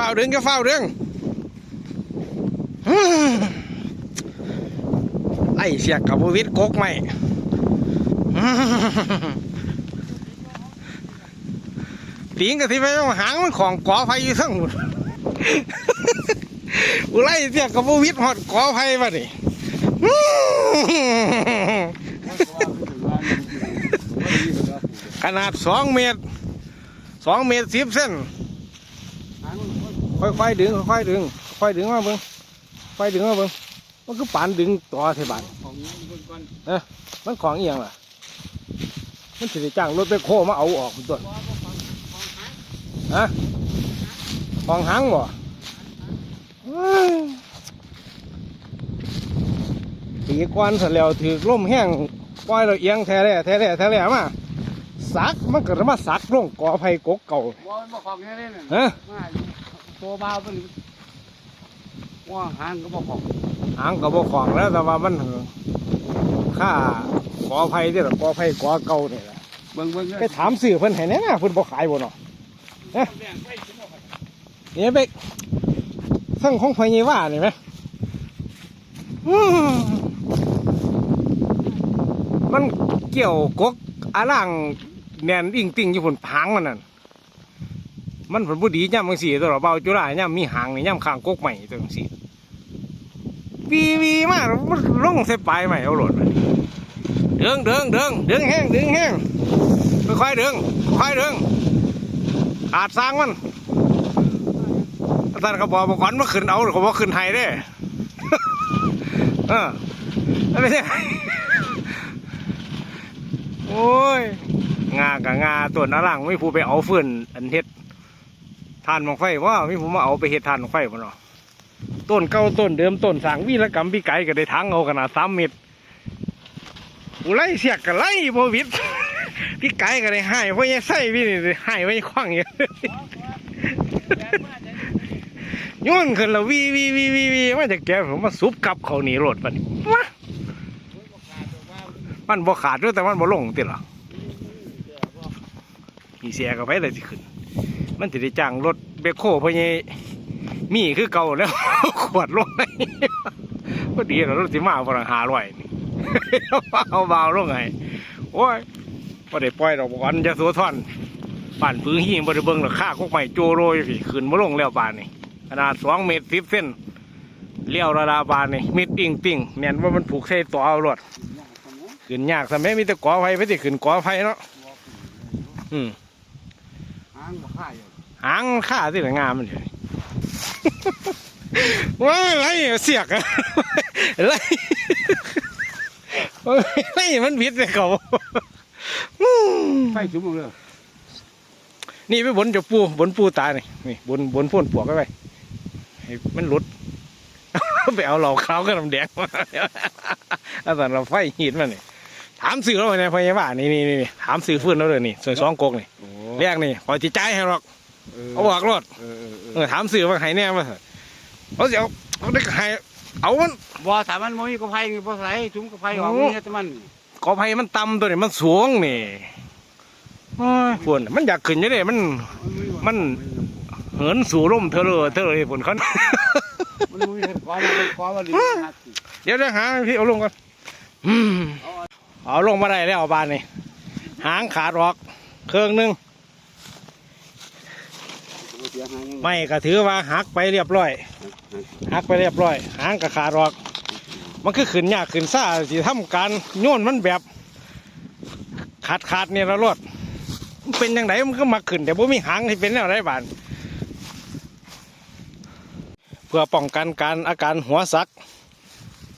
ฝ้าวดึงก็เฝ้าวดึงไอ้เสียกกับวิทย์กกไม่ตีงกับที่ไปเอาหางมันของกอไฟอยู่ทั้งหมดอุไล่เสียกกับวิทย์หอดกอไฟมาดิขนาดสองเมตรสองเมตรสิบเส้น ค่อยๆดึงค่อยๆดึงค่อยๆดึงมาเบิ้งค่อยๆดึงมาเบิ้งมันคือปานดึงต่อเทบานมันของเอียงล่ะ มันสิได้จ้างรถไปโคมาเอาออกมันตัวฮะของหางบ่เฮ้ยปีกวนเสร็จแล้วถือล่มแห้งปล่อยเราเอียงแท้แร่แท้แร่แท้แร่มาสักมันก็มาสักลงกอไผ่กกเก่าบ่บ่ของแค่นี้น่ะฮะมาอยู่ ตัวเบาเป็นว่าหางก็บ่ของหางกับบของแล้วแต่ว่ามันค่ากอไผ่ที่ละกอไผ่กอเก่านี่แหละเบิ่งเบิ่งไปถามสื่อเพิ่นให้แน่นะเพิ่นบ่ขายบ่เนาะนี่ไปสั่งของไผยี่ว่านี่ไหมอืมมันเกี่ยวกกอาล่างแน่นอิ่งติ่งอยู่ผนพังมันนั่น มันผลบุดีย่ำจังสี่ตัวเราเบาจุฬาย่ำมีหางนี่ย่ำข้างกกใหม่ตัวจังสี่วีวีมากมันลงใส่ปลายใหม่เอาหลดไปเดึงเดึงเดึงเดึงแห้งเดึงแห้งค่อยๆดึงค่อยๆดึงอาจสร้างมันอาจารย์ก็บอกบอกก่อนว่าขึ้นเอาเขาบอกขึ้นไห้ได้เออไม่ใช่โอ้ยงากับงาตัวนาลังไม่ผู้ไปเอาฟืนอันเฮ็ด ทานมังไฟว่าม่ผู้มาเอาไปเฮ็ดทานมังไฟบ่เนาะต้นเก่าต้นเดิมต้นสางวีรกรรมพี่ไก่ก็ได้ทั้งเอาขนาดสามเมตรกูไล่เสียกกันไล่โบวิดพี่ไก่ก็ได้ให้เพราะยังใส่พี่นี่ให้ไว้คว้างอย่างย้อนขึ้นแล้ววีวีวีวีวีมาจากแกผมมาซุบกับเขาหนีรถมันวะมันบ่ขาดด้วยแต่มันบ่ลงติหรอมีเสียก็ไปเลยสิขึ้น มันสิได้จ้างรถเบคโคเพราะยังมีคือเก่าแล้ว ขวดลงไปก็ดีแล้วรถสิมาพลังหาร้อยเอาเบาลงไงโอ้ยบ่ได้ปล่อยดอกบอนจะสัวท่อนป่านพื้นหิ้งบ่ได้เบิงหรอกค่าคุกใหม่โจโรยพี่ขึ้นมาลงแล้วป่านนี่ขนาดสองเมตรสิบเส้นเลี้ยวระดาบานนี่มิดติ่งติ่งเนียนว่ามันผูกใส่ต่อเอารถขึ้นยากสมัยมีแต่กอไฟไปสิขึ้นกอไฟเนาะอืมหางบ่ค่ายอยู่ หางข้าสิละงามมันอยู่ว้ายไรเสียกอะไรไรมันผิดเลยเขาอืมไฟจุ่มลงเลยนี่ไปบนจะปูบนปูตายนี่นี่บนบนพ่นปวกไว้ไปให้มันหลุดไปเอาเหล่าขาวกับน้ำแดงมาอาจารย์เราไฟหีดมันนี่ถามสื่อเราไว้ในพยาบาลนี่นี่นี่ถามสื่อฟื้นเราเลยนี่ส่วนสองกกนี่โอ้เรียกนี่ขอจิตใจให้หรอก เอาบอกรถเออเออเอเอออถามสื่อว่าให้แน่มาเขาจะเอาเขาได้ให้เอามันบ่ถ้ามันบ่มีกระไผนี่บ่ใส่ถุงกระไผออกนี่แต่มันกอไผ่มันต่ำตัวนี้มันสูงนี่โอ้ยฝนมันอยากขึ้นอยังไงมัน มันเหินสู่ร่มเธอเลยเธอเลยฝนเขามันมีเห็นก้อนมันก้อนมันดีนะเดี๋ยวเดี๋ยวหาพี่เอาลงก่อนอืมเอาลงมาได้แล้วบานนี่หางขาดออก เครื่อง หนึงไม่ก็ถือว่าหักไปเรียบร้อยหักไปเรียบร้อยหางก็ขาดออก มันคือขึ้นยากขึ้นซ่าสิทำการโยนมันแบบขาดขาดเนี่ยละรถมันเป็นยังไงมันก็มาขึ้นแต่บ่มีหางที่เป็นแนวไรบานเพื่อป้องกันการอาการหัวสัก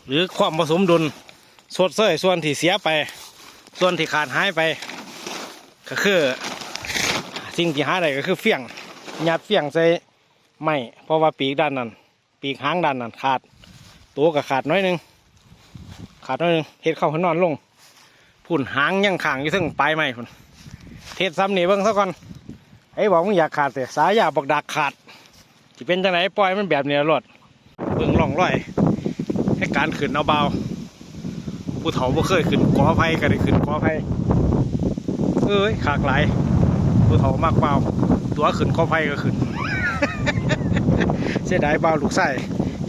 หรือความผสมดุลสดเสยส่วนที่เสียไป ส่วนที่ขาดหายไป ก็คือ สิ่งที่หาได้ก็คือเฟี้ยง หยัดเฟี้ยงใส่ไม้เพราะว่าปีกด้านนั้น ปีกหางด้านนั้นขาด ตัวก็ขาดน้อยหนึง ขาดน้อยหนึงเฮ็ดเข้าหันนอนลงพุ่นหางยังขางอยู่ถึงปลายไม้พุ่นเทศซ้ำนี่เบิ่งซะก่อนไอ้บอกมึงอยากขาดแต่สายยาบอกดักขาดที่เป็นจังไหนปล่อยมันแบบนี้รถเบิ่งร่องรอย ให้การขึ้นเอาเบาผู้เฒ่าบ่เคยขึ้นกอไผ่ก็ได้ขึ้นกอไผ่เอ้ยขากหลายผู้เฒ่ามากเบา ตัวขึ้นกอไผ่ก็ขึ้นสียดายเบาลูกไส้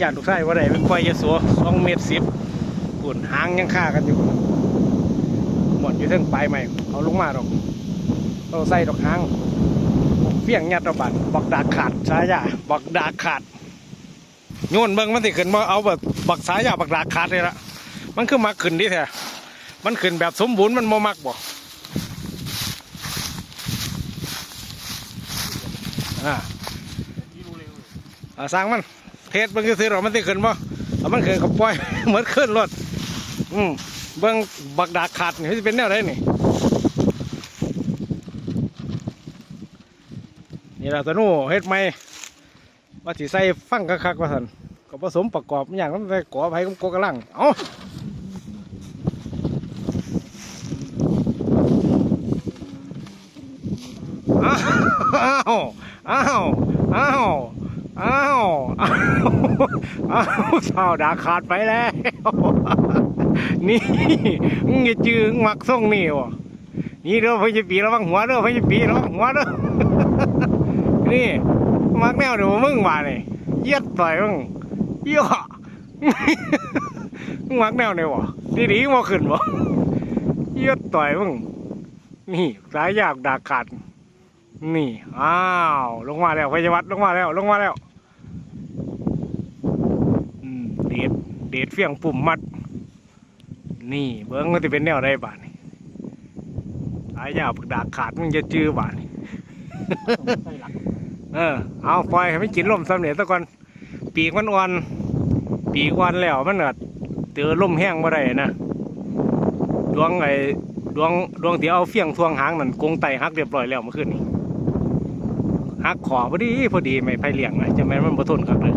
ย่านลูกไส้ว่าได้เป็นปล่อยยะโสสองเมตรสิบปุ่นหางยังฆ่ากันอยู่ หมดอยู่เทั้งปลายใหม่เอาลงมาดอกเอาใส่ดอกหางเฟี้ยงยัดระบาดบักดาขาดสายาบักดาขาดโยนเบิ่งมันสิขึ้นมาเอาแบบบักสายาบักดาขาดเลยละมันคือมาขึ้นดิแท้มันขึ้นแบบสมบูรณ์มันโมมักบอ่า อา สร้างมันเทศเบิ่งซื้อหรอมันสิขึ้นบ่เอามันขึ้นกับปล่อยเหมือนขึ้นรถอืมเบิ่งบักดาขาดนี่สิเป็นแนวใดนี่นี่ล่ะตะนูเฮ็ดใหม่ว่าสิใส่ฟังคักๆว่าซั่นก็ผสมประกอบอย่างมันใส่กอไผกับกอกระลังเอ้าอ้าว อ้าว อ้าว อ้าวอ้าว อ้าวสาวดาขาดไปแล้ว นี่มึงยจื้อหมักส่งนี่วะนี่เด้อพญปีระวังหัวเด้อพญปีระวังหัวเด้อ นี่มักแนวเดี๋ยวมึงมาเนี่ยเยียดต่อยมึงเยี่ยมึงมักแนวเนี่ยวะดีดีมาขึ้นวะเยียดต่อยมึง นี่สายยากดาขาดนี่ อ้าว ลงมาแล้วพยาวัดลงมาแล้ว ลงมาแล้ว อืม เด็ด เฟียงปุ่มมัด นี่เบิ้งมันจะเป็นแนวได้บาทนี่อายาปากดากขาดมึงจะจื้อบาทนี่เออเอาปล่อยให้มันกินลมสำเร็จซะก่อนปีกมันอ่อน ปีกอ่อนแล้วมันก็เจอลมแห้งบ่ได้นะดวงไอ้ดวงดวงที่เอาเฟียงทวงหางนั่นกงไตหักเรียบร้อยแล้วเมื่อคืนนี้หักขอพอดีพอดีไม่ไผเลี้ยงนะจะแม่นมันบ่ทนครับเลย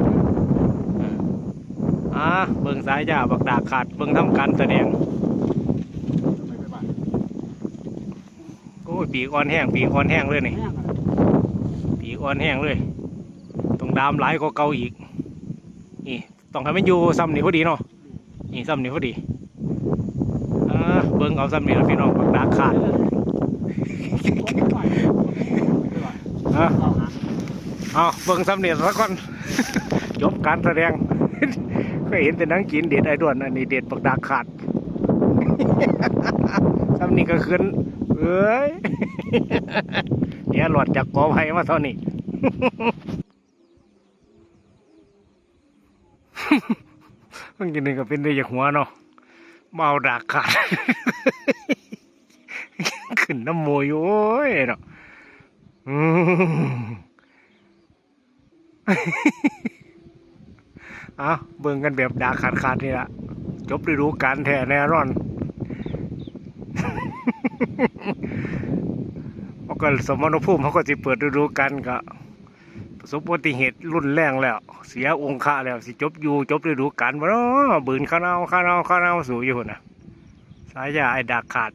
อ่าเบิ่งสายยาบักดาขาดเบิ่งทำการแสดงโอ้ยปีกอ่อนแห้งปีกอ่อนแห้งเลยนี่ปีกอ่อนแห้งเลยต้องดามหลายกว่าเก่าอีกนี่ต้องให้มันอยู่ซ้ำนี่พอดีเนาะนี่ซ้ำนี่พอดีอ่าเบิ่งเอาซ้ำนี่แล้วพี่น้องปากดาขาดอะเอาเบิ่งซ้ำนี่สักก่อนจบการแสดง ก็เห็นแต่นังกินเด็ดไอ้ด้วนอันนี้เด็ดปากดาขาดซ้ำนี่ก็ขึ้นเอ้ยเนี่ยหลอดจากกอไผ่มาเท่านี้มันกินหนึ่งก็เป็นได้จากหัวเนาะเมาดากขาดขึ้นน้ำมวยโอ้ยเนาะ อืมเอาเบิ่งกันแบบดาขาดขาดนี่ละจบฤดูกาลแท้แน่นอนเขาก็สมรภูมิเขาก็จะเปิดฤดูกาลก็ประสบอุบัติเหตุรุนแรงแล้ว เสียองค์ค่าแล้วสิจบอยู่จบฤดูกาลบ่เนาะบืนข้าวเน่าข้าวเน่าข้าวเน่าสู่อยู่นะสายยาไอ้ดาขาด